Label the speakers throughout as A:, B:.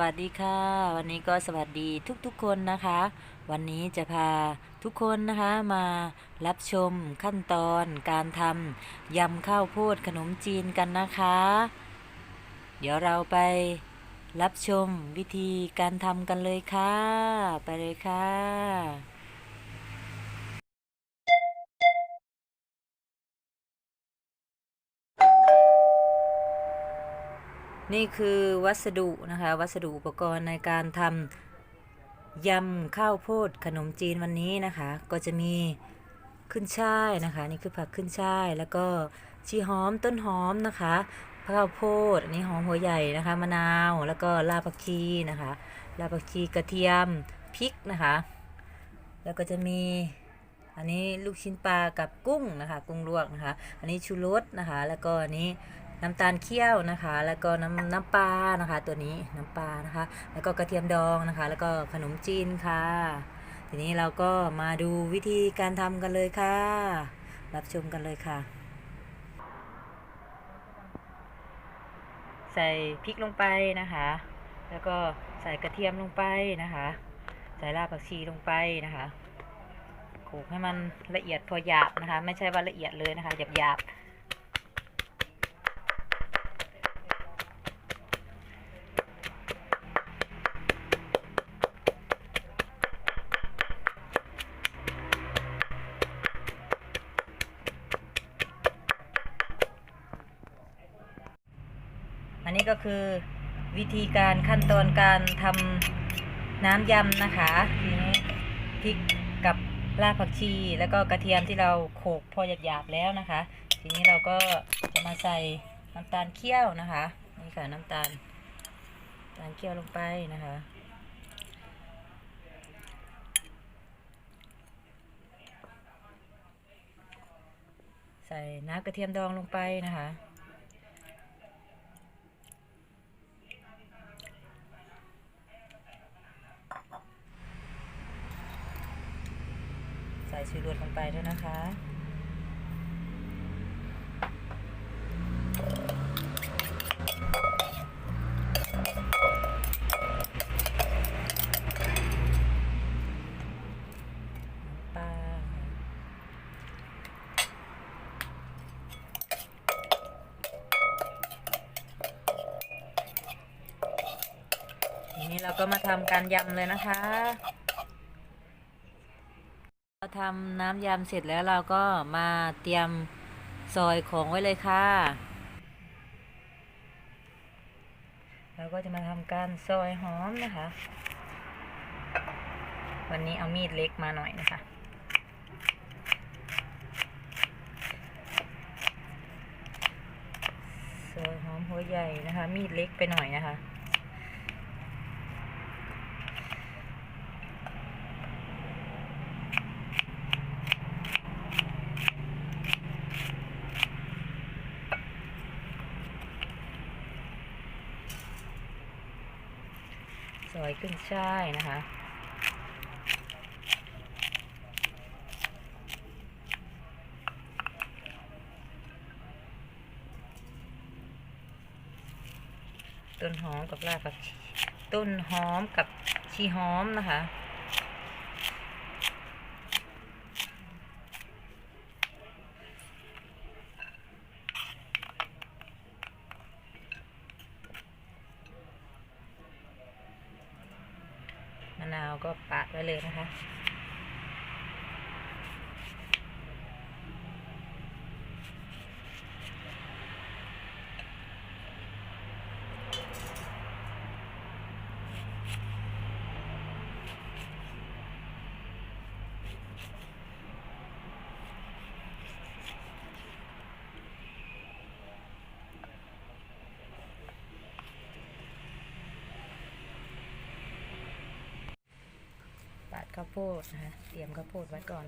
A: วัสดีค่ะ วันนี้ก็สวัสดีทุกๆคนนะคะ วันนี้จะพาทุกคนนะคะมารับชมขั้นตอนการทำยำข้าวโพดขนมจีนกันนะคะ เดี๋ยวเราไปรับชมวิธีการทำกันเลยค่ะ ไปเลยค่ะ นี่คือวัสดุนะคะ วัสดุอุปกรณ์ในการทำยำข้าวโพดขนมจีนวันนี้นะคะ ก็จะมีขึ้นช่ายนะคะ นี่คือผักขึ้นช่าย แล้วก็ชีหอมต้นหอมนะคะข้าวโพดอันนี้หอมหัวใหญ่นะคะ มะนาวแล้วก็รากผักชีนะคะรากผักชีกระเทียมพริกนะคะ แล้วก็จะมีอันนี้ลูกชิ้นปลากับกุ้งนะคะ กุ้งลวกนะคะ อันนี้ชูรสนะคะ แล้วก็อันนี้ น้ำตาลเคี่ยวนะคะ แล้วก็น้ำน้ำปลานะคะ ตัวนี้น้ำปลานะคะ แล้วก็กระเทียมดองนะคะ แล้วก็ขนมจีนค่ะ ทีนี้เราก็มาดูวิธีการทำกันเลยค่ะ รับชมกันเลยค่ะ ใส่พริกลงไปนะคะ แล้วก็ใส่กระเทียมลงไปนะคะ ใส่รากผักชีลงไปนะคะโขลกให้มันละเอียดพอหยาบนะคะ ไม่ใช่ว่าละเอียดเลยนะคะหยาบหยาบ นนี้ก็คือวิธีการขั้นตอนการทำน้ำยำนะคะทีนี้พริกกับรากผักชี แล้วก็กระเทียมที่เราโขลกพอหยาบๆแล้วนะคะ ทีนี้เราก็จะมาใส่น้ำตาลเคี่ยวนะคะนี่ค่ะน้ำตาลน้ำตาลเคี่ยวลงไปนะคะใส่น้ำกระเทียมดองลงไปนะคะ ส่ชูรสลงไปด้วยนะคะปั้งทีนี้เราก็มาทำการยำเลยนะคะ ทำน้ำยำเสร็จแล้วเราก็มาเตรียมซอยของไว้เลยค่ะ เราก็จะมาทำการซอยหอมนะคะ วันนี้เอามีดเล็กมาหน่อยนะคะซอยหอมหัวใหญ่นะคะ มีดเล็กไปหน่อยนะคะ ช่ายนะคะ ต้นหอมกับรากผักชีต้นหอมกับชีหอมนะคะ มะนาว ก็ปาดไว้เลยนะคะ ข้าวโพดนะคะเตรียมข้าวโพดไว้ก่อน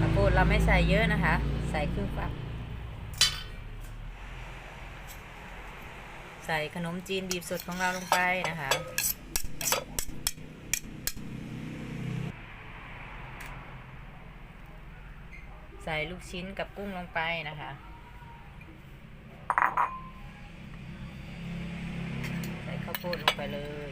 A: ข้าวโพดเราไม่ใส่เยอะนะคะ ใส่ครึ่งฝักใส่ขนมจีนบีบสดของเราลงไปนะคะ ใส่ลูกชิ้นกับกุ้งลงไปนะคะใส่ข้าวโพดลงไปเลย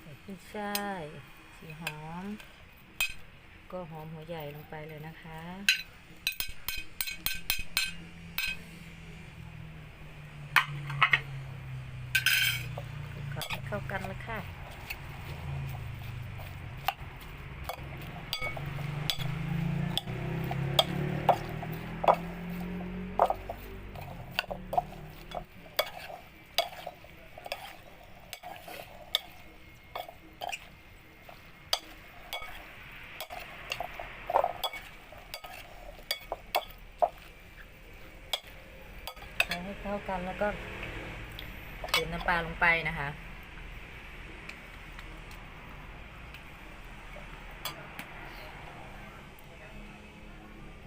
A: ใส่ขึ้นช่ายสีหอม ก็หอมหัวใหญ่ลงไปเลยนะคะ คลุ กันลยค่ะให้เข้ากันแล้วก็เติมน้ำปลาลงไปนะคะ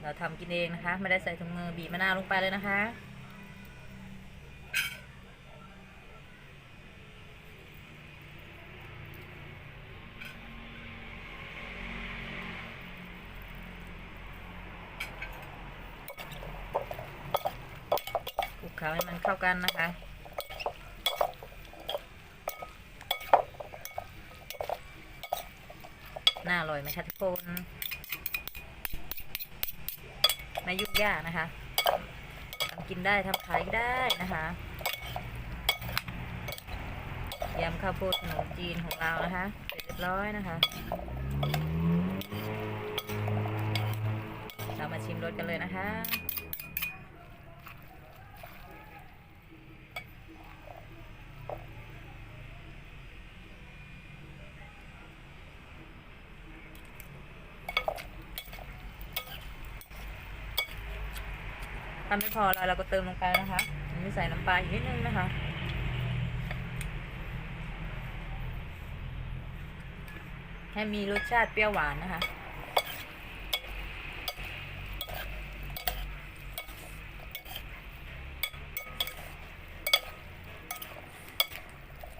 A: เราทำกินเองนะคะ ไม่ได้ใส่ถุงมือบีบมะนาวลงไปเลยนะคะคลุกเคล้าให้มันเข้ากันนะคะน่าอร่อยไหมคะทุกคน ไม่ยุ่งยากนะคะทำกินได้ทำขายได้นะคะยำข้าวโพดขนมจีนของเรานะคะเสร็จเรียบร้อยนะคะ เรามาชิมรสกันเลยนะคะ ถ้าไม่พอเราเราก็เติมลงไปนะคะอันนี้ใส่น้ำปลาอีกนิดนึงนะคะ ให้มีรสชาติเปรี้ยวหวานนะคะ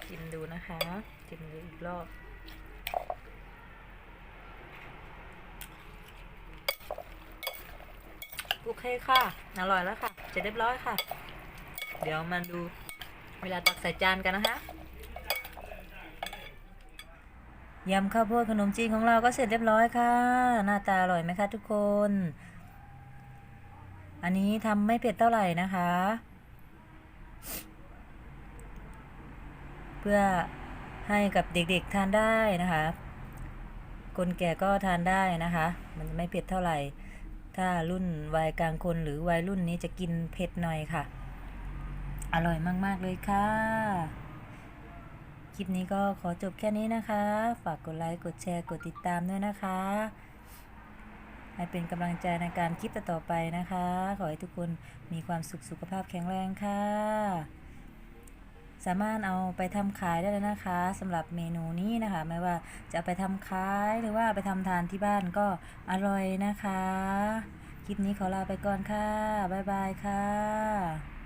A: ชิมดูนะคะชิมดูอีกรอบ โอเคค่ะ อร่อยแล้วค่ะ เสร็จเรียบร้อยค่ะ เดี๋ยวมาดูเวลาตักใส่จานกันนะคะยำข้าวโพดขนมจีนของเราก็เสร็จเรียบร้อยค่ะ หน้าตาอร่อยไหมคะทุกคน อันนี้ทำไม่เผ็ดเท่าไหร่นะคะ เพื่อให้กับเด็กๆทานได้นะคะ คนแก่ก็ทานได้นะคะ มันไม่เผ็ดเท่าไหร่ ถ้ารุ่นวัยกลางคนหรือวัยรุ่นนี้จะกินเผ็ดหน่อยค่ะ อร่อยมาก ๆ เลยค่ะ คลิปนี้ก็ขอจบแค่นี้นะคะ ฝากกดไลค์ กดแชร์ กดติดตามด้วยนะคะ ให้เป็นกำลังใจในการคลิปต่อๆไปนะคะ ขอให้ทุกคนมีความสุขสุขภาพแข็งแรงค่ะ สามารถเอาไปทำขายได้เลยนะคะสำหรับเมนูนี้นะคะ ไม่ว่าจะไปทำขายหรือว่าไปทำทานที่บ้านก็อร่อยนะคะ คลิปนี้ขอลาไปก่อนค่ะ บ๊ายบายค่ะ